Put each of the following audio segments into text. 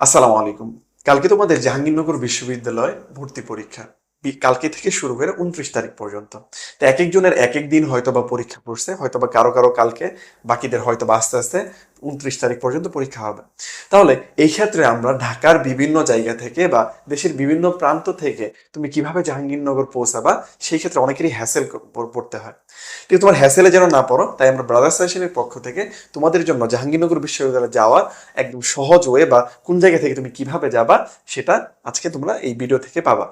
আসসালামু আলাইকুম। কালকে তোমাদের জাহাঙ্গীরনগর বিশ্ববিদ্যালয় ভর্তি পরীক্ষা। কালকে থেকে শুরু করে উনত্রিশ তারিখ পর্যন্ত। তো এক একজনের এক এক দিন হয়তো বা পরীক্ষা পড়ছে হয়তো বা কারও কারও কালকে বাকিদের হয়তো বা আস্তে আস্তে উনত্রিশ তারিখ পর্যন্ত পরীক্ষা হবে। তাহলে এই ক্ষেত্রে আমরা ঢাকার বিভিন্ন জায়গা থেকে বা দেশের বিভিন্ন প্রান্ত থেকে তুমি কীভাবে জাহাঙ্গীরনগর পৌঁছাবা, সেই ক্ষেত্রে অনেকেরই হ্যাসেল পড়তে হয়। কিন্তু তোমার হ্যাসেলে যেন না পড়ো, তাই আমরা ব্রাদার্স সেশনের পক্ষ থেকে তোমাদের জন্য জাহাঙ্গীরনগর বিশ্ববিদ্যালয়ে যাওয়ার একদম সহজ ওয়ে বা কোন জায়গা থেকে তুমি কীভাবে যাবা, সেটা আজকে তোমরা এই ভিডিও থেকে পাবা।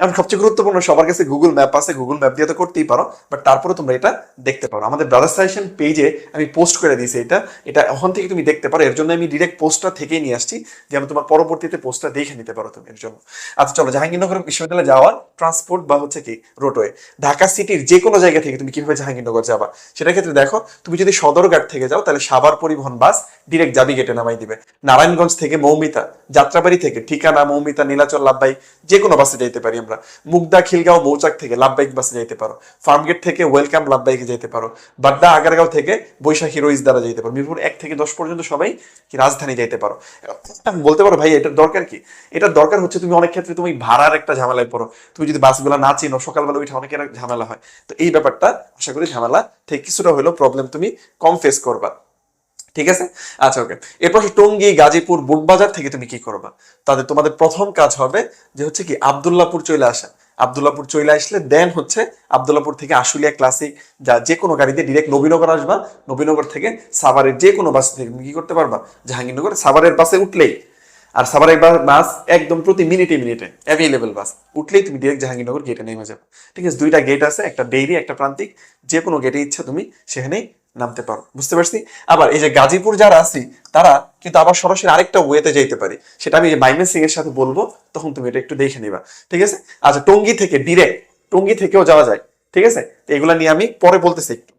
এখন সবচেয়ে গুরুত্বপূর্ণ সবার কাছে গুগল ম্যাপ আছে গুগল ম্যাপ দিয়ে তো করতেই পারো বাট তারপরে তোমরা এটা দেখতে পারো। আমাদের ব্রাদার্স সাজেশন পেজে আমি পোস্ট করে দিয়েছি এটা। এটা ওখান থেকে তুমি দেখতে পারো, এর জন্য আমি ডিরেক্ট পোস্টটা থেকেই নিয়ে আসছি যেন তোমার পরবর্তীতে পোস্টটা দেখে নিতে পারো তুমি এর জন্য। আচ্ছা চলো, জাহাঙ্গীরনগর বিশ্ববিদ্যালয়ে যাওয়ার ট্রান্সপোর্ট বা হচ্ছে কি রোডওয়ে ঢাকা সিটির যে কোনো জায়গা থেকে তুমি কীভাবে জাহাঙ্গীরনগর যাবা, সেটার ক্ষেত্রে দেখো, তুমি যদি সদরঘাট থেকে যাও, তাহলে সাভার পরিবহন বাস ডিরেক্ট জাবি গেটে নামাই দিবে। নারায়ণগঞ্জ থেকে মৌমিতা, যাত্রাবাড়ি থেকে ঠিকানা মৌমিতা, নীলাচল, লাভবাই যে কোনো বাসে যাইতে পারি আমরা। মুগদা, খিলগাঁও, মৌচাক থেকে লাভবাইক বাসে যাইতে পারো। ফার্মগেট থেকে ওয়েলকাম লাভবাইকে যাইতে পারো। বাড্ডা, আগারগাঁও থেকে বৈশাখী রইজ দ্বারা যাইতে পারো। মিরপুর এক থেকে দশ পর্যন্ত সবাই কি রাজধানী যাইতে পারো। বলতে পারো ভাই, এটার দরকার কি? এটার দরকার হচ্ছে তুমি অনেক ক্ষেত্রে তুমি ভাড়ার একটা ঝামেলায় পড়ো। তুমি যদি বাসগুলো না চিনো, সকালবেলা উঠে অনেকের ঝামেলা হয়। তো এই ব্যাপারটা আশা করি ঝামেলা থেকে কিছুটা হলেও প্রবলেম তুমি কম ফেস করবা। ঠিক আছে? আচ্ছা ওকে এরপর টঙ্গী, গাজীপুর, বুটবাজার থেকে তুমি কি করবা? তাদের তোমাদের প্রথম কাজ হবে যে হচ্ছে কি আবদুল্লাপুর চলে আসা। আবদুল্লাপুর চলে আসলে দেন হচ্ছে আবদুল্লাপুর থেকে আশুলিয়া ক্লাসিক যা যে কোনো গাড়িতে ডিরেক্ট নবীনগর আসবা। নবীনগর থেকে সাভারের যে কোনো বাস থেকে। কি করতে পারবা? জাহাঙ্গীরনগর সাভারের বাসে উঠলেই। আর সাভারের বাস একদম প্রতি মিনিটে মিনিটে অ্যাভেলেবেল বাস উঠলেই তুমি ডিরেক্ট জাহাঙ্গীরনগর গেটে নেমে যাবে। ঠিক আছে, দুইটা গেট আছে, একটা ডেইরি একটা প্রান্তিক। যে কোনো গেটে ইচ্ছা তুমি সেখানেই নামতে পারো। বুঝতে পারছি? আবার এই যে গাজীপুর যারা আছি, তারা কিন্তু আবার সরাসরি আরেকটা ওয়েতে যাইতে পারি। সেটা আমি মাইমেন সিং এর সাথে বলব, তখন তুমি এটা একটু দেখে নিবা। ঠিক আছে? আচ্ছা টঙ্গি থেকে ডিরেক্ট টঙ্গী থেকেও যাওয়া যায়। ঠিক আছে? তো এগুলা নিয়ে আমি পরে বলতেছি একটু।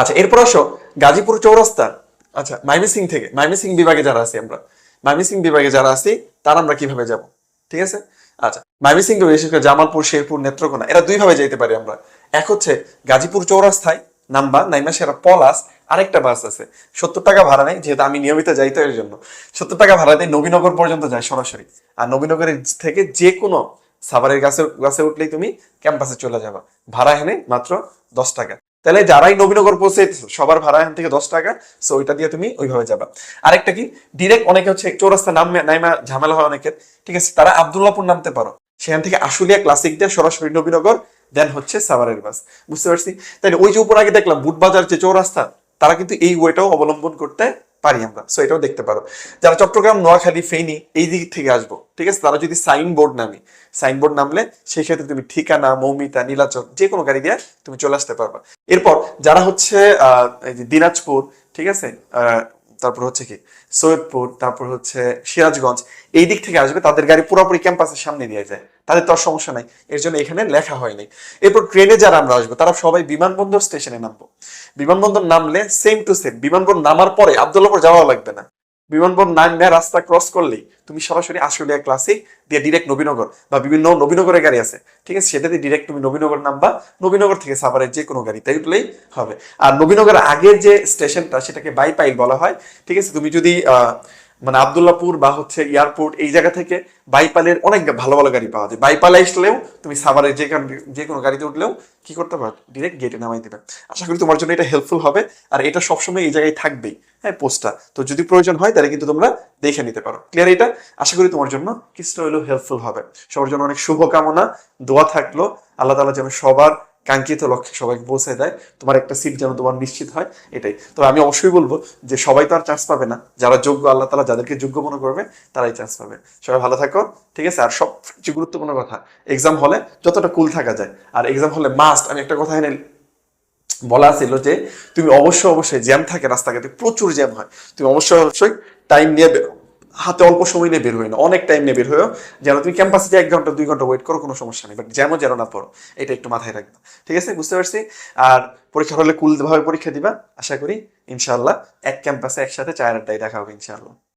আচ্ছা এরপর আসো, গাজীপুর চৌরাস্তা। আচ্ছা মাইমিসিং থেকে, মাইমিসিং বিভাগে যারা আছি আমরা। মাইমিসিং বিভাগে যারা আছি, তারা আমরা কীভাবে যাব? ঠিক আছে? আচ্ছা মাইমিসিং বিশেষ করে জামালপুর, শেরপুর, নেত্রকোনা। এরা দুই ভাবে যেতে পারি আমরা। এক হচ্ছে গাজীপুর চৌরাস্তায় নাম্বা নাইমা সেরা পলাশ, আরেকটা বাস আছে। সত্তর টাকা ভাড়া নেই যেহেতু আমি নিয়মিত যাই তো এর জন্য। সত্তর টাকা ভাড়া দেয় নবীনগর পর্যন্ত যায় সরাসরি। আর নবীনগরের থেকে যে কোনো সাভারের গাছে গাছে উঠলেই তুমি ক্যাম্পাসে চলে যাবা। ভাড়া এনে মাত্র দশ টাকা। তাহলে যারাই নবীনগর পৌঁছে সবার ভাড়া এখান থেকে দশ টাকা সো ওইটা দিয়ে তুমি ওইভাবে যাবা। আরেকটা কি ডিরেক্ট অনেকে হচ্ছে চৌরাস্তা নাম, নাইমা ঝামেলা হয় অনেকের। ঠিক আছে, তারা আবদুল্লাপুর নামতে পারো। সেখান থেকে আশুলিয়া ক্লাসিক দিয়ে সরাসরি নবীনগর দেন হচ্ছে সাভারের বাস। বুঝতে পারছি? তাহলে ওই যে উপর আগে দেখলাম, বুটবাজার যে চৌরাস্তা, তারা কিন্তু এই ওয়েটাও অবলম্বন করতে পারি আমরা। সো এটাও দেখতে পারো। যারা চট্টগ্রাম, নোয়াখালী, ফেনী, এই দিক থেকে আসব, ঠিক আছে? তারা যদি সাইন বোর্ড নামি সাইন বোর্ড নামলে সেই ক্ষেত্রে তুমি ঠিকানা, মৌমিতা, নীলাচল, যে কোনো গাড়ি দিয়ে তুমি চলে আসতে পারবা। এরপর যারা হচ্ছে যে দিনাজপুর, ঠিক আছে? তারপর হচ্ছে কি? সৈয়দপুর, তারপর হচ্ছে সিরাজগঞ্জ। এই দিক থেকে আসবে, তাদের গাড়ি পুরোপুরি ক্যাম্পাসের সামনে দিয়ে যায়। তাদের তো সমস্যা নাই। এর জন্য এখানে লেখা হয়নি। এরপর ট্রেনে যারা আমরা আসব, তারা সবাই বিমানবন্দর স্টেশনে নামবো। বিমানবন্দর নামলে সেম টু সেম বিমানবন্দর নামার পরে আবদুল্লাপুর যাওয়া লাগবে না। বিমানবন্দর নামবে রাস্তা ক্রস করলেই তুমি সরাসরি আশুলিয়া ক্লাসে দিয়ে ডিরেক্ট নবীনগর বা বিভিন্ন নবীনগরের গাড়ি আছে। ঠিক আছে? সেটাতে ডিরেক্ট তুমি নবীনগর নামবা, নবীনগর থেকে সাভারের যে কোনো গাড়িতে উঠলেই হবে। আর নবীনগরের আগের যে স্টেশনটা, সেটাকে বাইপাইল বলা হয়। ঠিক আছে? তুমি যদি মানে আবদুল্লাপুর বা হচ্ছে এয়ারপোর্ট এই জায়গা থেকে বাইপালের অনেক ভালো ভালো গাড়ি পাওয়া যায়। বাইপালে আসলেও তুমি সাভারের যে যে কোনো গাড়িতে উঠলেও কি করতে পারো ডিরেক্ট গেটে নামাই দেবে। আশা করি তোমার জন্য এটা হেল্পফুল হবে। আর এটা সবসময় এই জায়গায় থাকবেই হ্যাঁ পোস্টটা তো যদি প্রয়োজন হয়, তাহলে কিন্তু তোমরা দেখে নিতে পারো। ক্লিয়ার এটা? আশা করি তোমার জন্য কিছুটা হলেও হেল্পফুল হবে। সবার জন্য অনেক শুভকামনা, দোয়া থাকল। আল্লাহ তালা যেন সবার কাঙ্ক্ষিত লক্ষ্যে সবাইকে পৌঁছে দেয়, তোমার একটা সিট যেন তোমার নিশ্চিত হয়, এটাই। তবে আমি অবশ্যই বলব যে সবাই তো আর চান্স পাবে না। যারা যোগ্য, আল্লাহ তালা যাদেরকে যোগ্য মনে করবে, তারাই চান্স পাবে। সবাই ভালো থাকো, ঠিক আছে? আর সবচেয়ে গুরুত্বপূর্ণ কথা এক্সাম হলে যতটা কুল থাকা যায়। আর এক্সাম হলে মাস্ট আমি একটা কথা এনে বলা ছিল যে, তুমি অবশ্যই অবশ্যই জ্যাম থাকে রাস্তাঘাটে, প্রচুর জ্যাম হয়। তুমি অবশ্যই অবশ্যই টাইম নিয়ে বের। হাতে অল্প সময় নিয়ে বের হয়ে না অনেক টাইম নিয়ে বের হয়েও যেন তুমি ক্যাম্পাসে যে এক ঘণ্টা, দুই ঘণ্টা ওয়েট করো, কোনো সমস্যা নেই। বাট যেমন যেন না পড়ো, এটা একটু মাথায় রাখবে। ঠিক আছে? বুঝতে পারছি? আর পরীক্ষা হলে কুলভাবে পরীক্ষা দিবা। আশা করি, ইনশাআল্লাহ, এক ক্যাম্পাসে একসাথে চায়ের আড্ডায় দেখা হবে, ইনশাআল্লাহ।